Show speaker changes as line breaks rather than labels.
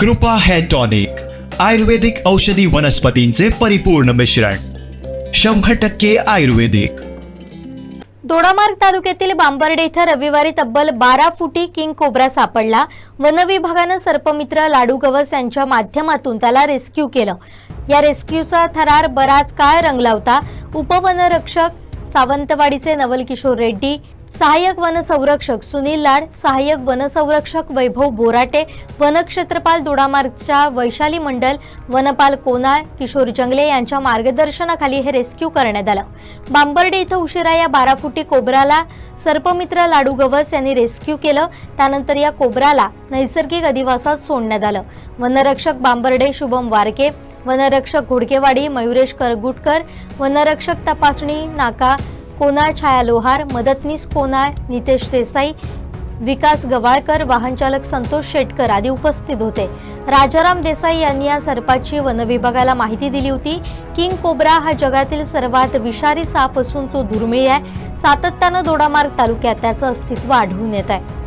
कृपा hair tonic आयुर्वेदिक औषधी वनस्पतींचे परिपूर्ण मिश्रण शंभर टक्के आयुर्वेदिक.
दोडामार्ग तालुक्यातील बांबर्डे इथं रविवारी तब्बल बारा फुटी किंग कोब्रा सापडला. वन विभागानं सर्पमित्र लाडू गवस यांच्या माध्यमातून त्याला रेस्क्यू केलं. या रेस्क्यूचा थरार बराच काळ रंगला होता. उपवनरक्षक सावंतवाडीचे नवल किशोर रेड्डी सहाय्यक वनसंरक्षक सुनील लाड सहाय्यक वनसंरक्षक वैभव बोराटे वनक्षेत्रपाल दोडामार्गच्या वैशाली मंडल वनपाल कोनाळ किशोर जंगले यांच्या मार्गदर्शनाखाली हे रेस्क्यू करण्यात आलं. बांबर्डे इथं उशिरा या बारा फुटी कोबराला सर्पमित्र लाडू गवस यांनी रेस्क्यू केलं. त्यानंतर या कोबराला नैसर्गिक अधिवासात सोडण्यात आलं. वनरक्षक बांबर्डे शुभम वारके वनरक्षक घोडकेवाडी मयुरेश करगुटकर वनरक्षक तपासणी नाका कोनाळ छाया लोहार मदतनीस कोनाळ नितेश देसाई विकास गवाळकर वाहनचालक संतोष शेटकर आदी उपस्थित होते. राजाराम देसाई यांनी या सर्पाची वनविभागाला माहिती दिली होती. किंग कोब्रा हा जगातील सर्वात विषारी साप असून तो दुर्मिळ आहे. सातत्यानं दोडामार्ग तालुक्यात त्याचं अस्तित्व आढळून येत आहे.